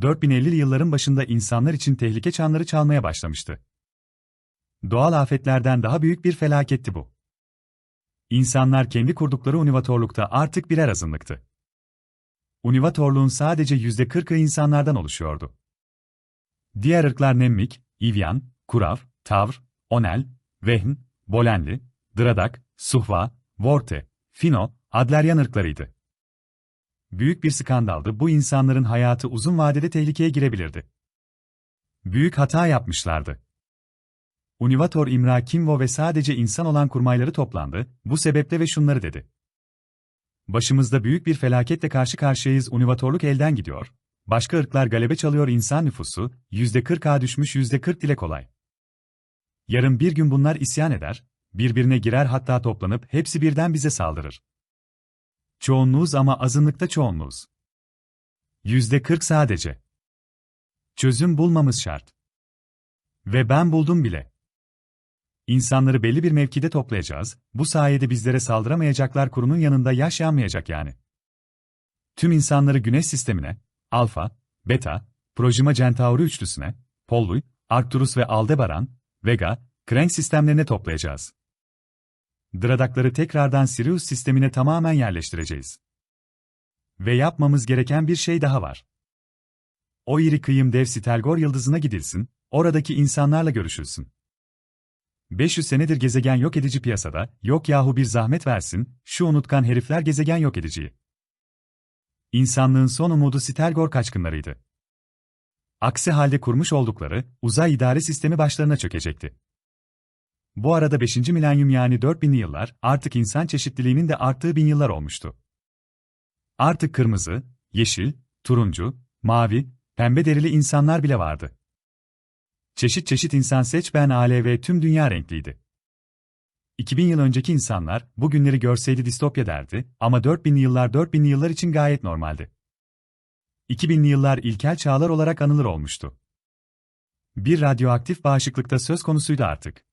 4050'li yılların başında insanlar için tehlike çanları çalmaya başlamıştı. Doğal afetlerden daha büyük bir felaketti bu. İnsanlar kendi kurdukları univatorlukta artık birer azınlıktı. Univatorluğun sadece %40'ı insanlardan oluşuyordu. Diğer ırklar Nemmik, İvyan, Kurav, Tavr, Onel, Vehn, Bolenli, Dradak, Suhva, Vorte, Fino, Adleryan ırklarıydı. Büyük bir skandaldı bu insanların hayatı uzun vadede tehlikeye girebilirdi. Büyük hata yapmışlardı. Univator İmra Kimvo ve sadece insan olan kurmayları toplandı, bu sebeple ve şunları dedi. Başımızda büyük bir felaketle karşı karşıyayız univatorluk elden gidiyor. Başka ırklar galebe çalıyor insan nüfusu, %40'a düşmüş %40 dile kolay. Yarın bir gün bunlar isyan eder, birbirine girer hatta toplanıp hepsi birden bize saldırır. Çoğunluğuz ama azınlıkta çoğunluğuz. %40 sadece. Çözüm bulmamız şart. Ve ben buldum bile. İnsanları belli bir mevkide toplayacağız, bu sayede bizlere saldıramayacaklar kurunun yanında yaş yanmayacak yani. Tüm insanları güneş sistemine, Alfa, Beta, Projima Centauri üçlüsüne, Pollux, Arcturus ve Aldebaran, Vega, Crank sistemlerine toplayacağız. Dradakları tekrardan Sirius sistemine tamamen yerleştireceğiz. Ve yapmamız gereken bir şey daha var. O iri kıyım dev Stelgor yıldızına gidilsin, oradaki insanlarla görüşülsün. 500 senedir gezegen yok edici piyasada, yok yahu bir zahmet versin, şu unutkan herifler gezegen yok ediciyi. İnsanlığın son umudu Stelgor kaçkınlarıydı. Aksi halde kurmuş oldukları, uzay idare sistemi başlarına çökecekti. Bu arada 5. milenyum yani 4000'li yıllar, artık insan çeşitliliğinin de arttığı bin yıllar olmuştu. Artık kırmızı, yeşil, turuncu, mavi, pembe derili insanlar bile vardı. Çeşit çeşit insan seç ben ALV tüm dünya renkliydi. 2000 yıl önceki insanlar, bu günleri görseydi distopya derdi ama 4000'li yıllar 4000'li yıllar için gayet normaldi. 2000'li yıllar ilkel çağlar olarak anılır olmuştu. Bir radyoaktif bağışıklıkta söz konusuydu artık.